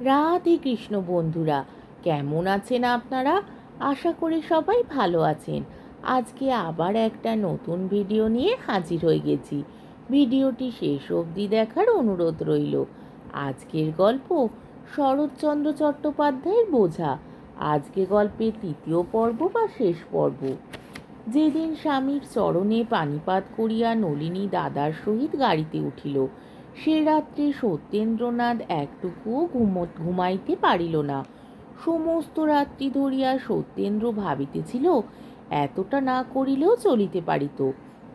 রাধে কৃষ্ণ বন্ধুরা, কেমন আছেন আপনারা? আশা করি সবাই ভালো আছেন। আজকে আবার একটা নতুন ভিডিও নিয়ে হাজির হয়ে গেছি। ভিডিওটি শেষ অবধি দেখার অনুরোধ রইল। আজকের গল্প শরৎচন্দ্র চট্টোপাধ্যায়ের বোঝা। আজকে গল্পের তৃতীয় পর্ব বা শেষ পর্ব। যেদিন স্বামীর চরণে পানিপাত করিয়া নলিনী দাদার সহিত গাড়িতে উঠিল সে রাত্রে সত্যেন্দ্রনাথ একটুকুও ঘুম, ঘুমাইতে পারিল না। সমস্ত রাত্রি ধরিয়া সত্যেন্দ্র ভাবিতেছিল, এতটা না করিলেও চলিতে পারিত।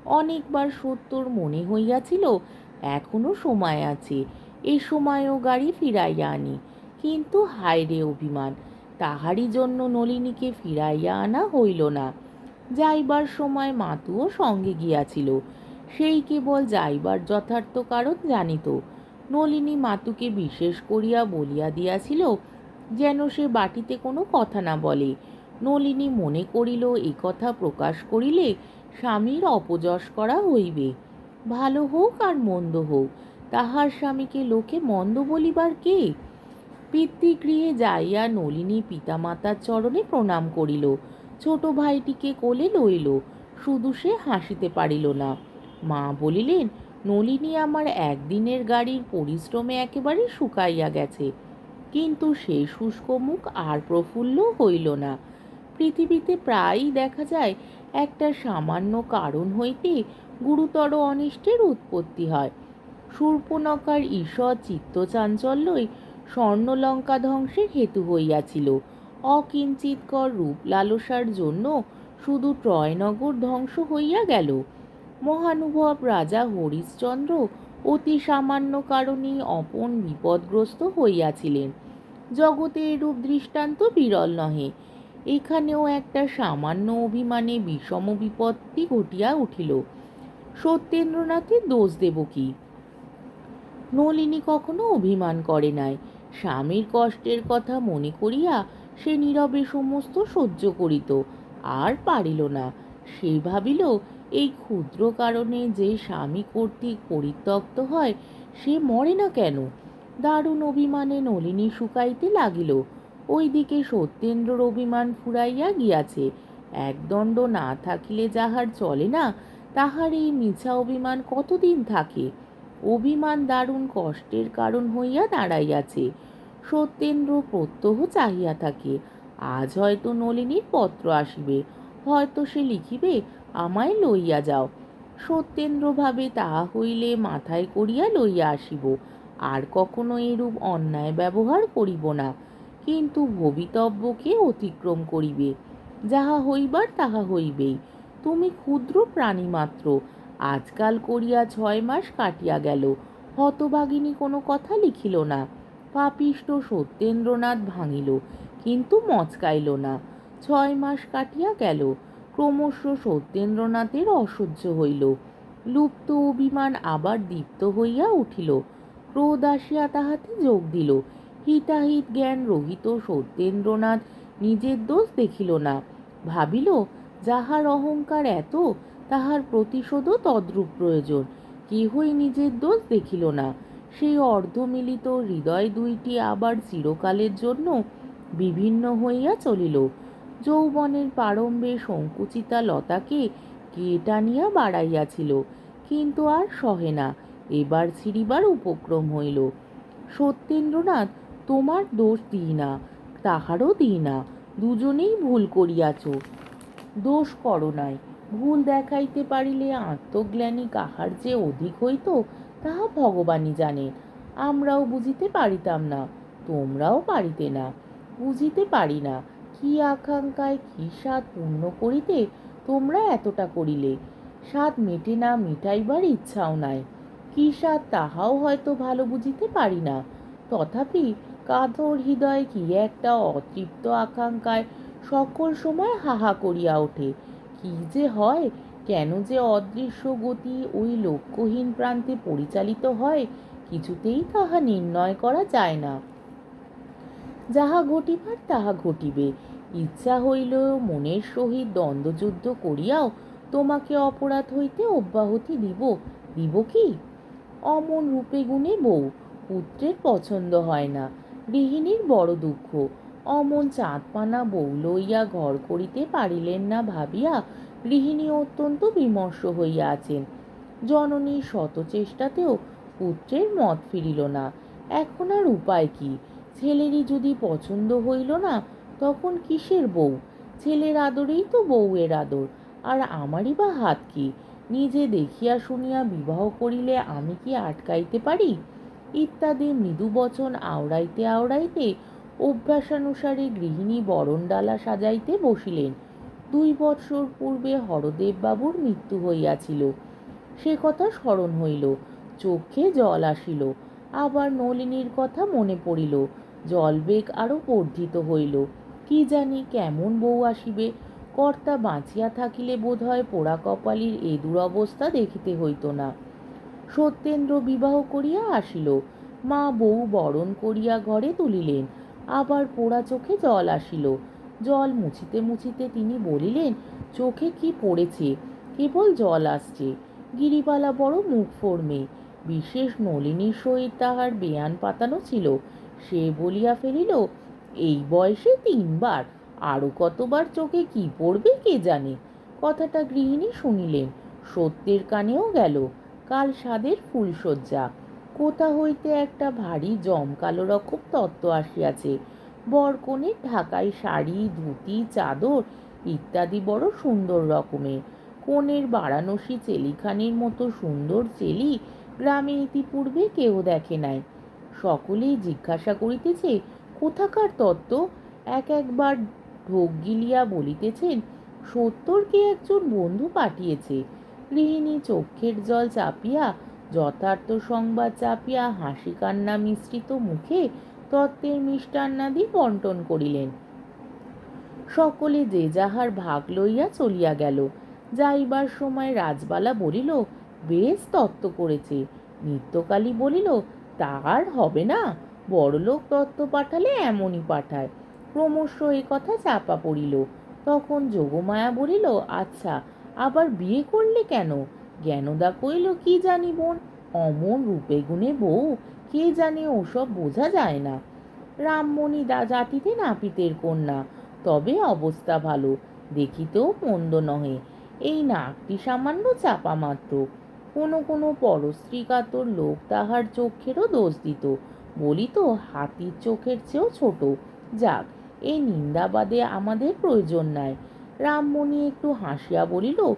অনেকবার সত্যর মনে হইয়াছিল, এখনও সময় আছে, এ সময়ও গাড়ি ফিরাইয়া আনি। কিন্তু হায়রে অভিমান, তাহারই জন্য নলিনীকে ফিরাইয়া আনা হইল না। যাইবার সময় মাতুও সঙ্গে গিয়াছিল সেই কেবল যাইবার যথার্থ কারণ জানিত। নলিনী মাতুকে বিশেষ করিয়া বলিয়া দিয়াছিল, যেন সে বাটিতে কোনো কথা না বলে। নলিনী মনে করিল, এ কথা প্রকাশ করিলে স্বামীর অপযশ করা হইবে। ভালো হোক আর মন্দ হোক, তাহার স্বামীকে লোকে মন্দ বলিবার কে? পিতৃগৃহে যাইয়া নলিনী পিতামাতার চরণে প্রণাম করিল। ছোট ভাইটিকে কোলে লইল, শুধু সে হাসিতে পারিল না। মা বলিলেন, নলিনী আমার একদিনের গাড়ির পরিশ্রমে একেবারে শুকাইয়া গেছে। কিন্তু সেই শুষ্ক মুখ আর প্রফুল্ল হইল না। পৃথিবীতে প্রায়ই দেখা যায়, একটা সামান্য কারণ হইতে গুরুতর অনিষ্টের উৎপত্তি হয়। শূর্পণকার ঈশ্বর চিত্তচাঞ্চল্যই স্বর্ণলঙ্কা ধ্বংসের হেতু হইয়াছিল। অকিঞ্চিতকর রূপ লালসার জন্য শুধু ট্রয়নগর ধ্বংস হইয়া গেল। মহানুভব রাজা হরিশ্চন্দ্র অতি সামান্য কারণে অপন বিপদগ্রস্ত হইয়াছিলেন। জগতে এরূপ দৃষ্টান্ত বিরল নহে। এখানেও একটা সামান্য অভিমানে বিষম বিপত্তি ঘটিয়া উঠিল। সত্যেন্দ্রনাথের দোষ দেব কি? নলিনী কখনো অভিমান করে নাই। স্বামীর কষ্টের কথা মনে করিয়া সে নীরবে সমস্ত সহ্য করিত। আর পারিল না। সে ভাবিল এই ক্ষুদ্র কারণে যে স্বামী কর্তৃক পরিত্যক্ত হয়, সে মরে না কেন? দারুণ অভিমানে নলিনী শুকাইতে লাগিল। ওইদিকে সত্যেন্দ্রর অভিমান ফুরাইয়া গিয়াছে। একদণ্ড না থাকিলে যাহার চলে না, তাহার এই মিছা অভিমান কতদিন থাকে? অভিমান দারুণ কষ্টের কারণ হইয়া দাঁড়াইয়াছে। সত্যেন্দ্র প্রত্যহ চাহিয়া থাকে, আজ হয়তো নলিনীর পত্র আসিবে, হয়তো সে লিখিবে আমায় লইয়া যাও। সত্যেন্দ্রভাবে তাহা হইলে মাথায় করিয়া লইয়া আসিব। আর কখনো এরূপ অন্যায় ব্যবহার করিব না। কিন্তু ভবিতব্যকে অতিক্রম করিবে। যাহা হইবার তাহা হইবেই। তুমি ক্ষুদ্র প্রাণী মাত্র আজকাল করিয়া ছয় মাস কাটিয়া গেল। হতভাগিনী কোনো কথা লিখিল না। পাপিষ্ট সত্যেন্দ্রনাথ ভাঙিল। কিন্তু মচকাইল না। ছয় মাস কাটিয়া গেল। ক্রমশ সত্যেন্দ্রনাথের অসহ্য হইল। লুপ্ত অভিমান আবার দীপ্ত হইয়া উঠিল। ক্রোধ আসিয়া তাহাতে যোগ দিল। হিতাহিত জ্ঞান রহিত সত্যেন্দ্রনাথ নিজের দোষ দেখিল না। ভাবিল, যাহার অহংকার এত, তাহার প্রতিশোধও তদ্রূপ প্রয়োজন। কেহই নিজের দোষ দেখিল না। সেই অর্ধমিলিত হৃদয় দুইটি আবার চিরকালের জন্য বিভিন্ন হইয়া চলিল। যৌবনের প্রারম্ভে সংকুচিতা লতাকে কে টানিয়া বাড়াইয়াছিল, কিন্তু আর সহে না, এবার ছিড়িবার উপক্রম হইল। সত্যেন্দ্রনাথ, তোমার দোষ দিই না, তাহারও দিই না, দুজনেই ভুল করিয়াছ। দোষ করো নাই, ভুল দেখাইতে পারিলে আত্মজ্ঞানী কাহার যে অধিক হইত, তাহা ভগবানই জানেন আমরাও বুঝিতে পারিতাম না, তোমরাও পারিতে না, বুঝিতে পারি না কি আকাঙ্ক্ষায়, কি স্বাদ পূর্ণ করিতে তোমরা এতটা করিলে? স্বাদ মেটে না মিটাইবার ইচ্ছাও নাই। কি স্বাদ তাহাও হয়তো ভালো বুঝিতে পারি না। তথাপি কাতর হৃদয়ে কি একটা অতৃপ্ত আকাঙ্ক্ষায় সকল সময় হাহা করিয়া ওঠে। কি যে হয়, কেন যে অদৃশ্য গতি ওই লক্ষ্যহীন প্রান্তে পরিচালিত হয়, কিছুতেই তাহা নির্ণয় করা যায় না। যাহা ঘটিবার, তাহা ঘটিবে। ইচ্ছা হইল মনের সহিত দ্বন্দ্বযুদ্ধ করিয়াও তোমাকে অপরাধ হইতে অব্যাহতি দিব। দিব কি? অমন রূপে গুণে বউ, পুত্রের পছন্দ হয় না, গৃহিণীর বড় দুঃখ। অমন চাঁদপানা বউ লইয়া ঘর করিতে পারিলেন না ভাবিয়া গৃহিণী অত্যন্ত বিমর্ষ হইয়া আছেন। জননীর শত চেষ্টাতেও পুত্রের মত ফিরিল না। এখন আর উপায় কি? ছেলেরই যদি পছন্দ হইল না তখন কিসের বউ? ছেলের আদরেই তো বউয়ের আদর। আর আমারই বা হাত কি? নিজে দেখিয়া শুনিয়া বিবাহ করিলে আমি কি আটকাইতে পারি? ইত্যাদি মৃদু বচন আওড়াইতে আওড়াইতে অভ্যাসানুসারে গৃহিণী বরণডালা সাজাইতে বসিলেন। দুই বৎসর পূর্বে হরদেববাবুর মৃত্যু হইয়াছিল। সে কথা স্মরণ হইল। চোখে জল আসিল। আবার নলিনীর কথা মনে পড়িল। জলবেগ আরও বর্ধিত হইল। কি জানি কেমন বউ আসিবে। কর্তা বাঁচিয়া থাকিলে বোধহয় পোড়া কপালির এ দুরবস্থা দেখিতে হইত না। সত্যেন্দ্র বিবাহ করিয়া আসিল। মা বউ বরণ করিয়া ঘরে তুলিলেন। আবার পোড়া চোখে জল আসিল। জল মুছিতে মুছিতে তিনি বলিলেন, চোখে কি পড়েছে? কেবল জল আসছে। গিরিবালা বড় মুখ ফোরমে বিশেষ নলিনীর সহিত তাহার বেয়ান পাতানো ছিল। সে বলিয়া ফেলিল এই বয়সে তিনবার আরও কতবার চোখে কি পড়বে কে জানে? কথাটা গৃহিণী শুনিলেন, সত্যের কানেও গেল, কাল সাদের ফুলশয্যা। কোথা হইতে একটা ভারী জমকালো রকম তত্ত্ব আসিয়াছে, বরকনের ঢাকায় শাড়ি, ধুতি, চাদর ইত্যাদি বড় সুন্দর রকমের কনের বারাণসী চেলিখানির মতো সুন্দর চেলি গ্রামে ইতিপূর্বে কেউ দেখে নাই। সকলেই জিজ্ঞাসা করিতেছে কোথাকার তত্ত্ব? এক একবার ঢোক গিলিয়া বলিতেছেন সত্তরকে একজন বন্ধু পাঠিয়েছে? গৃহিণী চক্ষের জল চাপিয়া, যথার্থ সংবাদ চাপিয়া হাসি কান্না মিশ্রিত মুখে তত্ত্বের মিষ্টান্নাদি বন্টন করিলেন। সকলে যে যাহার ভাগ লইয়া চলিয়া গেল, যাইবার সময় রাজবালা বলিল, বেশ তত্ত্ব করেছে। নিত্যকালী বলিল, তার হবে না। বড়লোক তত্ত্ব পাঠালে এমনই পাঠায়। ক্রমশ এ কথা চাপা পড়িল। তখন যোগমায়া বলিল আচ্ছা আবার বিয়ে করলে কেন? জ্ঞানদা কইল কি জানি বোন, অমন রূপে গুণে বউ, কে জানে ওসব বোঝা যায় না। রামমণি দা জাতিতে নাপিতের কন্যা, তবে অবস্থা ভালো, দেখিতেও মন্দ নহে। এই নাকটি সামান্য চাপা মাত্র। কোনো কোনো পরস্ত্রী কাতর লোক তাহার চক্ষেরও দোষ দিত। বলি তো হাতির চোখের চেয়েও ছোট। যাক, এই নিন্দাবাদে আমাদের প্রয়োজন নাই। রামমণি একটু হাসিয়া বলিল,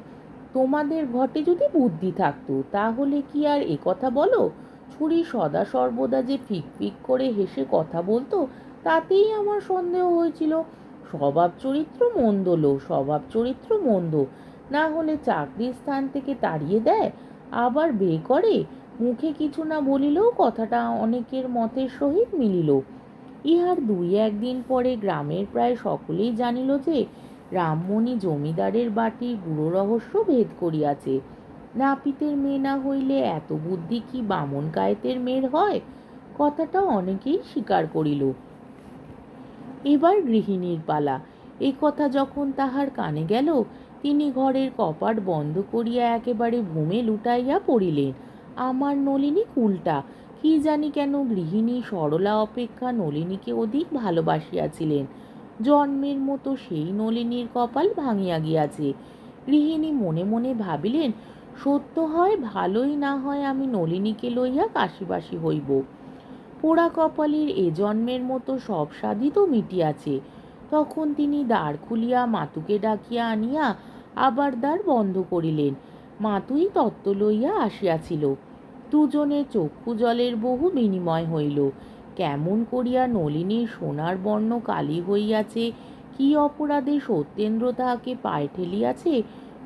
তোমাদের ঘটে যদি বুদ্ধি থাকতো, তাহলে কি আর এ কথা বলো? ছুরি সদা সর্বদা যে ফিক ফিক করে হেসে কথা বলতো, তাতেই আমার সন্দেহ হয়েছিল। স্বভাব চরিত্র মন্দ লো, স্বভাব চরিত্র মন্দ। না হলে চাকরির স্থান থেকে তাড়িয়ে দেয়, আবার বে করে? মুখে কিছু না বলিলেও কথাটা অনেকের মতের সহিত মিলিল। ইহার দুই একদিন পরে গ্রামের প্রায় সকলেই জানিল যে রামমণি জমিদারের বাটির গুড়ো রহস্য ভেদ করিয়াছে। নাপিতের মেয়ে না হইলে এত বুদ্ধি কি বামন কায়েতের মেয়ের হয়? কথাটা অনেকেই স্বীকার করিল। এবার গৃহিণীর পালা। এই কথা যখন তাহার কানে গেল, তিনি ঘরের কপাট বন্ধ করিয়া একেবারে ভূমে লুটাইয়া পড়িলেন। আমার নলিনী কুলটা। কি জানি কেন গৃহিণী সরলা অপেক্ষা নলিনীকে অধিক ভালোবাসিয়াছিলেন। জন্মের মতো সেই নলিনীর কপাল ভাঙিয়া গিয়াছে। গৃহিণী মনে মনে ভাবিলেন, সত্য হয় ভালোই না হয় আমি নলিনীকে লইয়া কাশিবাসী হইব। পোড়া কপালের এ জন্মের মতো সব সাধই তো মিটিয়াছে। তখন তিনি দ্বার খুলিয়া মাতুকে ডাকিয়া আনিয়া আবার দ্বার বন্ধ করিলেন। মাতুই তত্ত্ব লইয়া আসিয়াছিল। দুজনের চক্ষু জলের বহু বিনিময় হইল। কেমন করিয়া নলিনীর সোনার বর্ণ কালি হইয়াছে, কি অপরাধে সত্যেন্দ্র তাহাকে পায়ে ঠেলিয়াছে,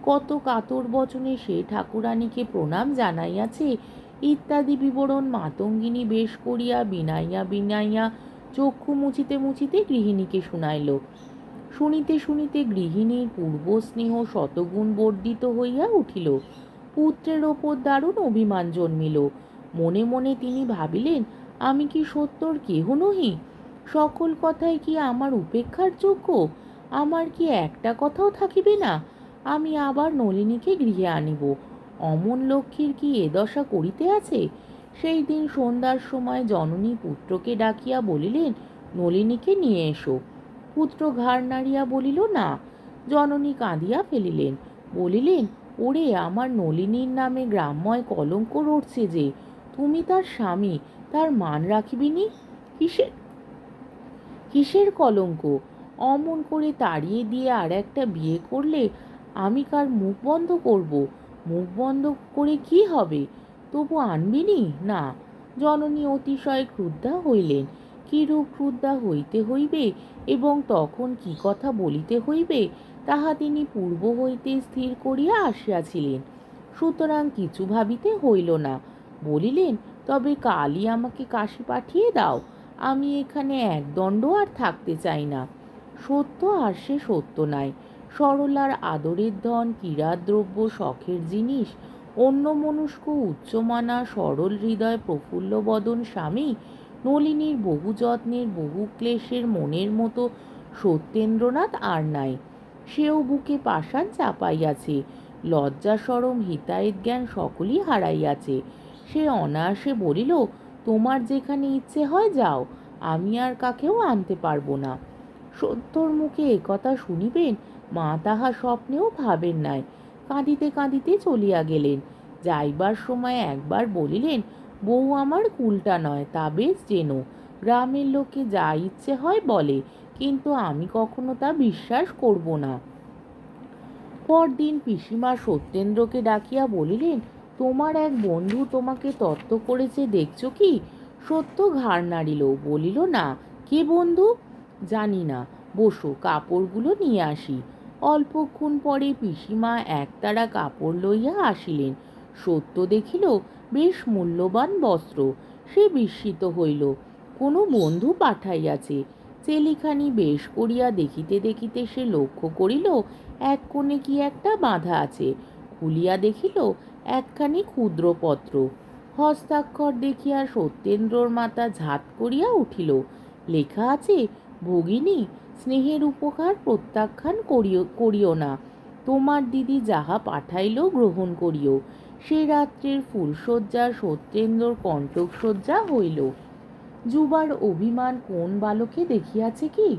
কত কাতর বচনে সে ঠাকুরানীকে প্রণাম জানাইয়াছে, ইত্যাদি বিবরণ মাতঙ্গিনী বেশ করিয়া বিনাইয়া বিনাইয়া চক্ষু মুছিতে মুছিতে গৃহিণীকে শুনাইল। শুনিতে শুনিতে গৃহিণীর পূর্ব স্নেহ শতগুণ বর্ধিত হইয়া উঠিল। পুত্রের ওপর দারুণ অভিমান জন্মিল। মনে মনে তিনি ভাবিলেন, আমি কি সত্যর কেহ নহি? সকল কথাই কি আমার উপেক্ষার যোগ্য? আমার কি একটা কথাও থাকিবে না? আমি আবার নলিনীকে গৃহে আনিব। অমন লক্ষ্মীর কি এ দশা করিতে আছে? সেই দিন সন্ধ্যার সময় জননী পুত্রকে ডাকিয়া বলিলেন, নলিনীকে নিয়ে এসো। পুত্র ঘাড় নাড়িয়া বলিল, না। জননী কাঁদিয়া ফেলিলেন। বলিলেন ওরে, আমার নলিনীর নামে গ্রাম্যয় কলঙ্ক রটছে যে, তুমি তার স্বামী, তার মান রাখিবিনি কিসের? কিসের কলঙ্ক? অমন করে তাড়িয়ে দিয়ে আর একটা বিয়ে করলে আমি কার মুখ বন্ধ করব? মুখ বন্ধ করে কি হবে? তবু আনবিনি না। জননী অতিশয় ক্রুদ্ধা হইলেন। কিরূপ ক্রুদ্ধা হইতে হইবে এবং তখন কি কথা বলিতে হইবে? তাহা তিনি পূর্ব হইতে স্থির করিয়া আসিয়াছিলেন। সুতরাং কিছু ভাবিতে হইল না। বলিলেন, তবে কালই আমাকে কাশি পাঠিয়ে দাও। আমি এখানে একদণ্ড আর থাকতে চাই না। সত্য আর সে সত্য নাই। সরলার আদরের ধন, ক্রীড়াদ্রব্য, শখের জিনিস, অন্য মনুষ্ক উচ্চমানা, সরল হৃদয়, প্রফুল্ল বদন, স্বামী, নলিনীর বহু যত্নের বহু ক্লেশের, মনের মতো সত্যেন্দ্রনাথ আর নাই। সেও বুকে পাষাণ চাপাইয়াছে। লজ্জা, সরম, হিতায়ত জ্ঞান সকলই হারাইয়াছে। সে অনায়াসে বলিল, তোমার যেখানে ইচ্ছে হয় যাও, আমি আর কাকেও আনতে পারব না। সত্যর মুখে একথা শুনিবেন, মা তাহা স্বপ্নেও ভাবেন নাই। কাঁদিতে কাঁদিতে চলিয়া গেলেন। যাইবার সময় একবার বলিলেন, বউ আমার কুলটা নয়, তা বেশ যেন। গ্রামের লোকে যা ইচ্ছে হয় বলে, কিন্তু আমি কখনো তা বিশ্বাস করব না। পরদিন পিসিমা সত্যেন্দ্রকে ডাকিয়া বলিলেন, তোমার এক বন্ধু তোমাকে তত্ত্ব করেছে, দেখছ কি? সত্য ঘাড় নাড়িল বলিল, না, কে বন্ধু? জানি না। বসো, কাপড়গুলো নিয়ে আসি। অল্পক্ষণ পরে পিসিমা একতারা কাপড় লইয়া আসিলেন। সত্য দেখিল, বেশ মূল্যবান বস্ত্র। সে বিস্মিত হইল। কোনো বন্ধু পাঠাইয়াছে। চেলিখানি বেশ করিয়া দেখিতে দেখিতে সে লক্ষ্য করিল, এক কোণে কি একটা বাঁধা আছে। খুলিয়া দেখিল, একখানি ক্ষুদ্রপত্র। হস্তাক্ষর দেখিয়া সত্যেন্দ্রর মাতা ঝাঁত করিয়া উঠিল। লেখা আছে, ভগিনী, স্নেহের উপকার প্রত্যাখ্যান করিও করিও না। তোমার দিদি যাহা পাঠাইল গ্রহণ করিও। সে রাত্রের ফুলশয্যা সত্যেন্দ্রর কণ্টকসজ্জা হইল। যুবার অভিমান কোন বালকে দেখিয়াছে কি?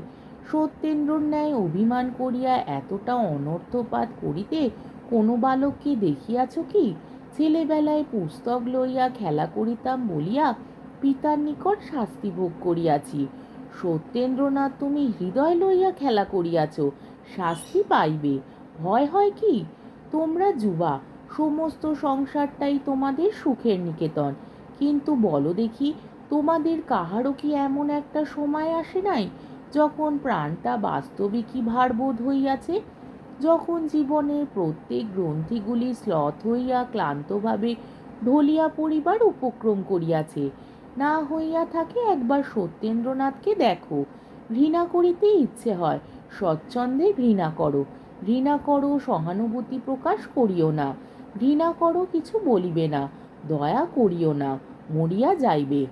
সত্যেন্দ্রর ন্যায় অভিমান করিয়া এতটা অনর্থপাত করিতে কোনো বালককে দেখিয়াছ কি? ছেলেবেলায় পুস্তক লইয়া খেলা করিতাম বলিয়া পিতার নিকট শাস্তি ভোগ করিয়াছি। সত্যেন্দ্রনাথ, তুমি হৃদয় লইয়া খেলা করিয়াছ, শাস্তি পাইবে। ভয় হয় কি? তোমরা যুবা, সমস্ত সংসারটাই তোমাদের সুখের নিকেতন। কিন্তু বলো দেখি তোমাদের কাহারও কি এমন একটা সময় আসে নাই যখন প্রাণটা বাস্তবিকই ভারবোধ হইয়াছে? যখন জীবনের প্রত্যেক গ্রন্থিগুলি শ্লথ হইয়া ক্লান্তভাবে ঢলিয়া পড়িবার উপক্রম করিয়াছে, না হইয়া থাকে একবার সত্যেন্দ্রনাথকে দেখো। ঘৃণা করিতে ইচ্ছে হয়, স্বচ্ছন্দে ঘৃণা করো। ঘৃণা করো, সহানুভূতি প্রকাশ করিও না। ঘৃণা করো, কিছু বলিবে না। দয়া করিও না। মরিয়া যাইবে।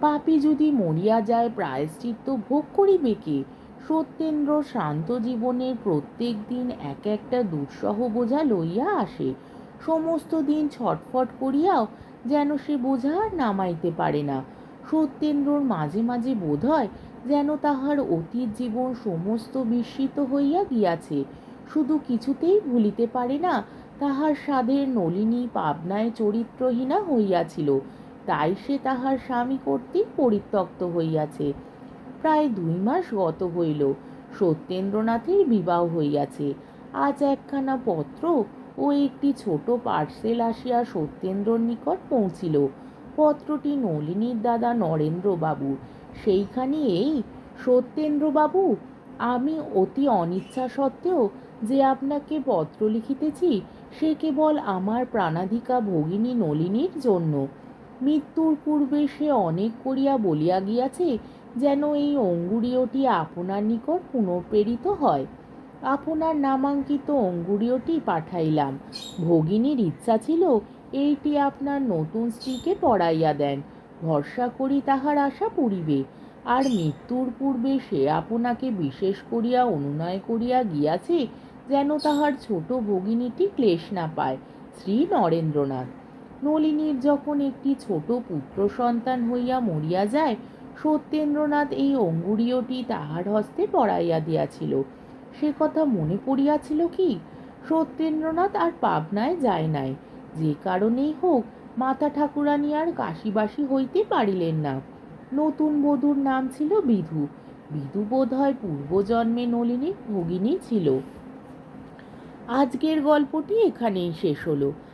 পাপী যদি মরিয়া যায় প্রায়শ্চিত্ত ভোগ করিবে কে? সত্যেন্দ্র শান্ত জীবনের প্রত্যেক দিন এক একটা দুঃসহ বোঝা লইয়া আসে। সমস্ত দিন ছটফট করিয়াও যেন সে বোঝা নামাইতে পারে না। সত্যেন্দ্রর মাঝে মাঝে বোধ হয় যেন তাহার অতীত জীবন সমস্ত বিস্মিত হইয়া গিয়াছে। শুধু কিছুতেই ভুলিতে পারে না, তাহার স্বাদের নলিনী পাবনায় চরিত্রহীনা হইয়াছিল। তাই সে তাহার স্বামী কর্তৃক পরিত্যক্ত হইয়াছে। প্রায় দুই মাস গত হইল, সত্যেন্দ্রনাথের বিবাহ হইয়াছে। আজ একখানা পত্র ও একটি ছোট পার্সেল আসিয়া সত্যেন্দ্রর নিকট পৌঁছিল। পত্রটি নলিনীর দাদা নরেন্দ্রবাবু। সেইখানে এই, সত্যেন্দ্রবাবু, আমি অতি অনিচ্ছা সত্ত্বেও যে আপনাকে পত্র লিখিতেছি, সে কেবল আমার প্রাণাধিকা ভগিনী নলিনীর জন্য। মৃত্যুর পূর্বে সে অনেক করিয়া বলিয়া গিয়াছে, যেন এই অঙ্গুরীয়টি আপনার নিকট পুনঃপ্রেরিত হয়। আপনার নামাঙ্কিত অঙ্গুরীয়টি পাঠাইলাম। ভগিনীর ইচ্ছা ছিল, এইটি আপনার নতুন স্ত্রীকে পড়াইয়া দেন। ভরসা করি তাহার আশা পুরিবে। আর মৃত্যুর পূর্বে সে আপনাকে বিশেষ করিয়া অনুনয় করিয়া গিয়াছে, যেন তাহার ছোট ভগিনীটি ক্লেশ না পায়। শ্রী নরেন্দ্রনাথ। নলিনীর যখন একটি ছোট পুত্র সন্তান হইয়া মরিয়া যায়, সত্যেন্দ্রনাথ এই অঙ্গুরীয়টি তাহার হস্তে পড়াইয়া দিয়াছিল। সে কথা মনে পড়িয়াছিল কি, সত্যেন্দ্রনাথ আর পাবনায় যায় নাই। যে কারণেই হোক, মাতা ঠাকুরানী আর কাশিবাসী হইতে পারিলেন না। নতুন বধূর নাম ছিল বিধু। বিধু বোধ হয় পূর্বজন্মে নলিনীর ভগিনী ছিল। আজকের গল্পটি এখানেই শেষ হলো।